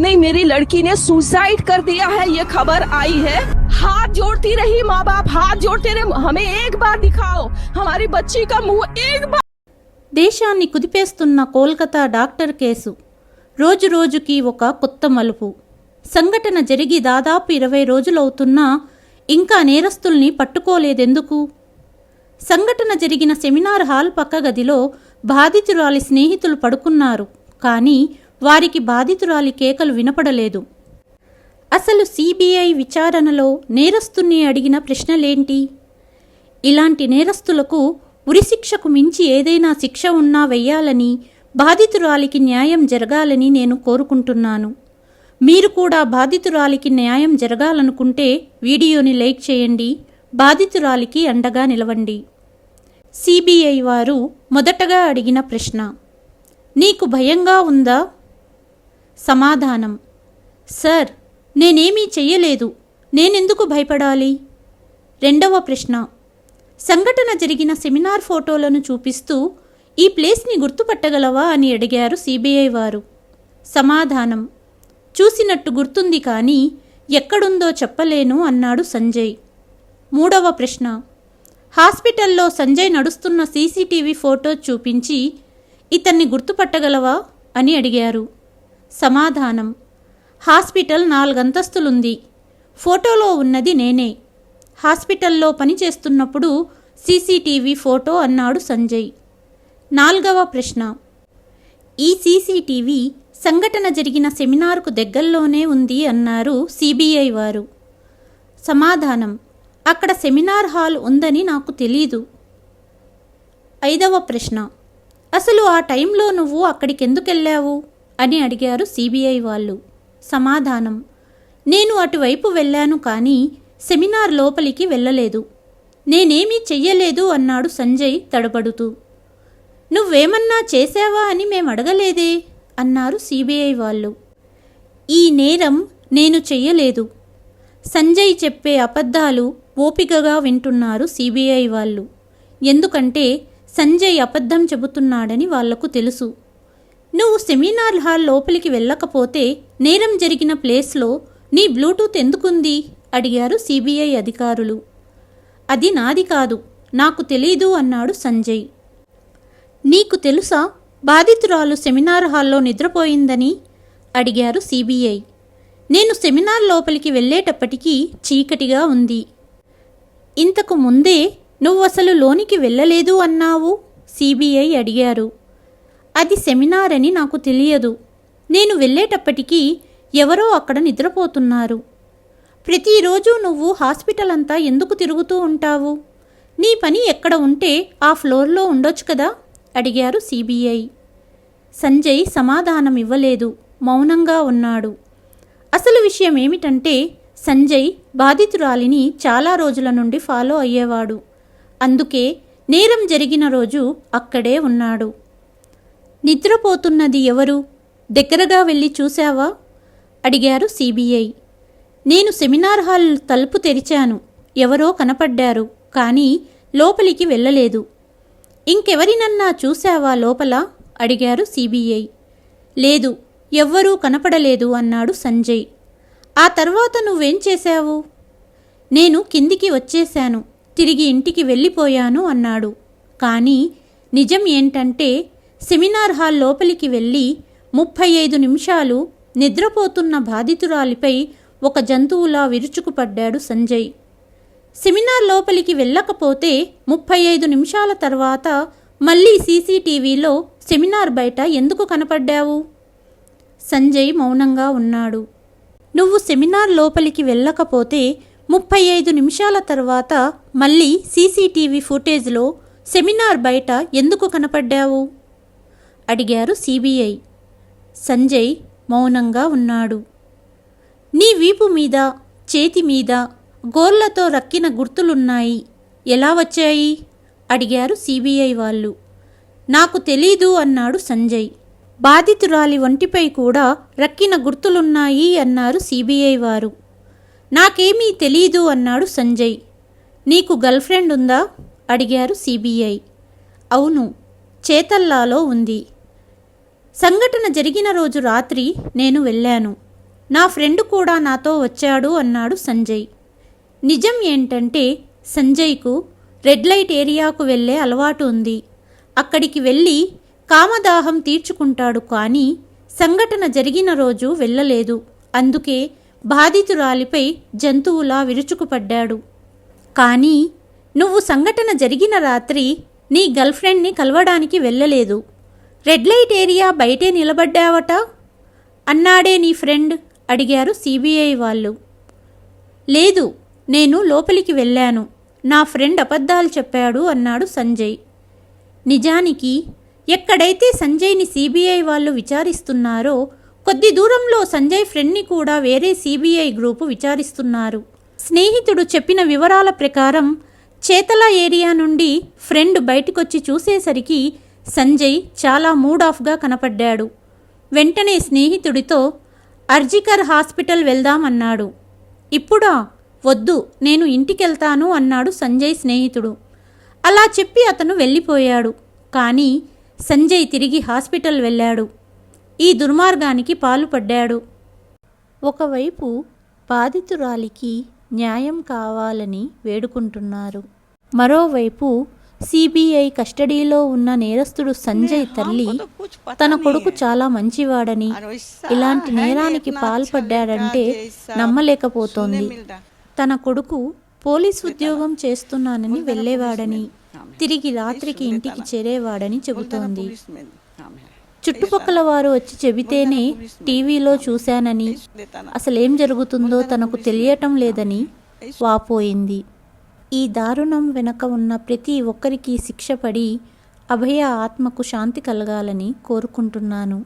नहीं मेरी लड़की ने सुसाइड कर दिया है ये खबर आई है हाथ जोड़ती रही माँ बाप हाथ जोड़ते रहे हमें एक बार दिखाओ हमारी बच्ची का मुंह एक बार దేశాన్ని కుదిపేస్తున్న కోల్కతా డాక్టర్ కేసు రోజురోజుకి ఒక కొత్త మలుపు సంఘటన జరిగి దాదాపు ఇరవై రోజులవుతున్నా ఇంకా నేరస్తుల్ని పట్టుకోలేదెందుకు సంఘటన జరిగిన సెమినార్ హాల్ పక్క గదిలో బాధితురాలి స్నేహితులు పడుకున్నారు కానీ వారికి బాధితురాలి కేకలు వినపడలేదు. అసలు సిబిఐ విచారణలో నేరస్తుని అడిగిన ప్రశ్నలేంటి? ఇలాంటి నేరస్తులకు ఉరిశిక్షకు మించి ఏదైనా శిక్ష ఉన్నా వెయ్యాలని బాధితురాలికి న్యాయం జరగాలని నేను కోరుకుంటున్నాను. మీరు కూడా బాధితురాలికి న్యాయం జరగాలనుకుంటే వీడియోని లైక్ చేయండి బాధితురాలికి అండగా నిలవండి. సిబిఐ వారు మొదటగా అడిగిన ప్రశ్న నీకు భయంగా ఉందా? సమాధానం. సార్ నేనేమీ చెయ్యలేదు. నేనెందుకు భయపడాలి? రెండవ ప్రశ్న. సంఘటన జరిగిన సెమినార్ ఫోటోలను చూపిస్తూ ఈ ప్లేస్ని గుర్తుపట్టగలవా అని అడిగారు సిబిఐ వారు. సమాధానం. చూసినట్టు గుర్తుంది కానీ ఎక్కడుందో చెప్పలేను అన్నాడు సంజయ్. మూడవ ప్రశ్న. హాస్పిటల్లో సంజయ్ నడుస్తున్న సీసీటీవీ ఫోటో చూపించి ఇతన్ని గుర్తుపట్టగలవా అని అడిగారు. సమాధానం. హాస్పిటల్ నాలుగంతస్తులుంది. ఫోటోలో ఉన్నది నేనే. హాస్పిటల్లో పనిచేస్తున్నప్పుడు సీసీటీవీ ఫోటో అన్నాడు సంజయ్. నాలుగవ ప్రశ్న. ఈ సీసీటీవీ సంఘటన జరిగిన సెమినార్కు దగ్గరలోనే ఉంది అన్నారు సిబిఐ వారు. సమాధానం. అక్కడ సెమినార్ హాల్ ఉందని నాకు తెలీదు. ఐదవ ప్రశ్న. అసలు ఆ టైంలో నువ్వు అక్కడికి ఎందుకు వెళ్ళావు అని అడిగారు సిబిఐ వాళ్ళు. సమాధానం నేను అటువైపు వెళ్ళాను కానీ సెమినార్ లోపలికి వెళ్ళలేదు. నేనేమీ చెయ్యలేదు అన్నాడు సంజయ్ తడబడుతూ. నువ్వేమన్నా చేశావా అని మేము అడగలేదే అన్నారు సిబిఐ వాళ్ళు. ఈ నేరం నేను చెయ్యలేదు. సంజయ్ చెప్పే అబద్ధాలు ఓపికగా వింటున్నారు సిబిఐ వాళ్ళు. ఎందుకంటే సంజయ్ అబద్ధం చెబుతున్నాడని వాళ్ళకు తెలుసు. నువ్వు సెమినార్ హాల్ లోపలికి వెళ్ళకపోతే నేరం జరిగిన ప్లేస్లో నీ బ్లూటూత్ ఎందుకుంది? అడిగారు సిబిఐ అధికారులు. అది నాది కాదు నాకు తెలీదు అన్నాడు సంజయ్. నీకు తెలుసా బాధితురాలు సెమినార్ హాల్లో నిద్రపోయిందని? అడిగారు సిబిఐ. నేను సెమినార్ లోపలికి వెళ్ళేటప్పటికీ చీకటిగా ఉంది. ఇంతకు ముందే నువ్వు అసలు లోనికి వెళ్ళలేదు అన్నావు? సిబిఐ అడిగారు. అది సెమినార్ అని నాకు తెలియదు. నేను వెళ్ళేటప్పటికీ ఎవరో అక్కడ నిద్రపోతున్నారు. ప్రతిరోజు నువ్వు హాస్పిటల్ అంతా ఎందుకు తిరుగుతూ ఉంటావు? నీ పని ఎక్కడ ఉంటే ఆ ఫ్లోర్లో ఉండొచ్చు కదా? అడిగారు సిబిఐ. సంజయ్ సమాధానం ఇవ్వలేదు. మౌనంగా ఉన్నాడు. అసలు విషయం ఏమిటంటే సంజయ్ బాధితురాలిని చాలా రోజుల నుండి ఫాలో అయ్యేవాడు. అందుకే నేరం జరిగిన రోజు అక్కడే ఉన్నాడు. నిద్రపోతున్నది ఎవరు? దగ్గరగా వెళ్ళి చూశావా? అడిగారు సిబిఐ. నేను సెమినార్ హాల్ తలుపు తెరిచాను. ఎవరో కనపడ్డారు కానీ లోపలికి వెళ్ళలేదు. ఇంకెవరినన్నా చూశావా లోపల? అడిగారు సిబిఐ. లేదు ఎవ్వరూ కనపడలేదు అన్నాడు సంజయ్. ఆ తర్వాత నువ్వేం చేశావు? నేను కిందికి వచ్చేశాను తిరిగి ఇంటికి వెళ్ళిపోయాను అన్నాడు. కానీ నిజం ఏంటంటే సెమినార్ హాల్ లోపలికి వెళ్ళి ముప్పై ఐదు నిమిషాలు నిద్రపోతున్న బాధితురాలిపై ఒక జంతువులా విరుచుకుపడ్డాడు సంజయ్. సెమినార్ లోపలికి వెళ్ళకపోతే ముప్పై ఐదు నిమిషాల తర్వాత మళ్ళీ సీసీటీవీలో సెమినార్ బయట ఎందుకు కనపడ్డావు? సంజయ్ మౌనంగా ఉన్నాడు. నువ్వు సెమినార్ లోపలికి వెళ్ళకపోతే ముప్పై ఐదు నిమిషాల తర్వాత మళ్ళీ సీసీటీవీ ఫుటేజ్లో సెమినార్ బయట ఎందుకు కనపడ్డావు? అడిగారు సిబిఐ సంజయ్ మౌనంగా ఉన్నాడు. నీ వీపు మీద చేతి మీద గోర్లతో రక్కిన గుర్తులున్నాయి. ఎలా వచ్చాయి? అడిగారు సిబిఐ వాళ్ళు. నాకు తెలీదు అన్నాడు సంజయ్. బాధితురాలి ఒంటిపై కూడా రక్కిన గుర్తులున్నాయి అన్నారు సిబిఐ వారు. నాకేమీ తెలీదు అన్నాడు సంజయ్. నీకు గర్ల్ఫ్రెండ్ ఉందా? అడిగారు సిబిఐ అవును చేతల్లాలో ఉంది. సంఘటన జరిగిన రోజు రాత్రి నేను వెళ్ళాను. నా ఫ్రెండ్ కూడా నాతో వచ్చాడు అన్నాడు సంజయ్. నిజం ఏంటంటే సంజయ్కు రెడ్ లైట్ ఏరియాకు వెళ్ళే అలవాటు ఉంది. అక్కడికి వెళ్ళి కామదాహం తీర్చుకుంటాడు కానీ సంఘటన జరిగిన రోజు వెళ్ళలేదు. అందుకే బాధితురాలిపై జంతువులా విరుచుకుపడ్డాడు. కానీ నువ్వు సంఘటన జరిగిన రాత్రి నీ గర్ల్ఫ్రెండ్ని కలవడానికి వెళ్ళలేదు. రెడ్ లైట్ ఏరియా బయటే నిలబడ్డావట? అన్నాడే నీ ఫ్రెండ్ అడిగారు సిబిఐ వాళ్ళు. లేదు నేను లోపలికి వెళ్ళాను. నా ఫ్రెండ్ అబద్ధాలు చెప్పాడు అన్నాడు సంజయ్. నిజానికి ఎక్కడైతే సంజయ్ని సిబిఐ వాళ్ళు విచారిస్తున్నారో కొద్ది దూరంలో సంజయ్ ఫ్రెండ్ని కూడా వేరే సిబిఐ గ్రూపు విచారిస్తున్నారు. స్నేహితుడు చెప్పిన వివరాల ప్రకారం చేతల ఏరియా నుండి ఫ్రెండ్ బయటకొచ్చి చూసేసరికి సంజయ్ చాలా మూడ్ ఆఫ్గా కనపడ్డాడు. వెంటనే స్నేహితుడితో అర్జికర్ హాస్పిటల్ వెళ్దామన్నాడు ఇప్పుడా? వద్దు నేను ఇంటికెళ్తాను అన్నాడు సంజయ్ స్నేహితుడు. అలా చెప్పి అతను వెళ్ళిపోయాడు. కానీ సంజయ్ తిరిగి హాస్పిటల్ వెళ్ళాడు. ఈ దుర్మార్గానికి పాల్పడ్డాడు. ఒకవైపు బాధితురాలికి న్యాయం కావాలని వేడుకుంటున్నారు. మరోవైపు సిబిఐ కస్టడీలో ఉన్న నేరస్తుడు సంజయ్ తల్లి తన కొడుకు చాలా మంచివాడని ఇలాంటి నేరానికి పాల్పడ్డాడంటే నమ్మలేకపోతోంది. తన కొడుకు పోలీస్ ఉద్యోగం చేస్తున్నానని వెళ్ళేవాడని తిరిగి రాత్రికి ఇంటికి చేరేవాడని చెబుతోంది. చుట్టుపక్కల వారు వచ్చి చెబితేనే టీవీలో చూశానని అసలేం జరుగుతుందో తనకు తెలియటం లేదని వాపోయింది. ఈ దారుణం వెనక ఉన్న ప్రతి ఒక్కరికి శిక్ష పడి అభయ ఆత్మకు శాంతి కలగాలని కోరుకుంటున్నాను.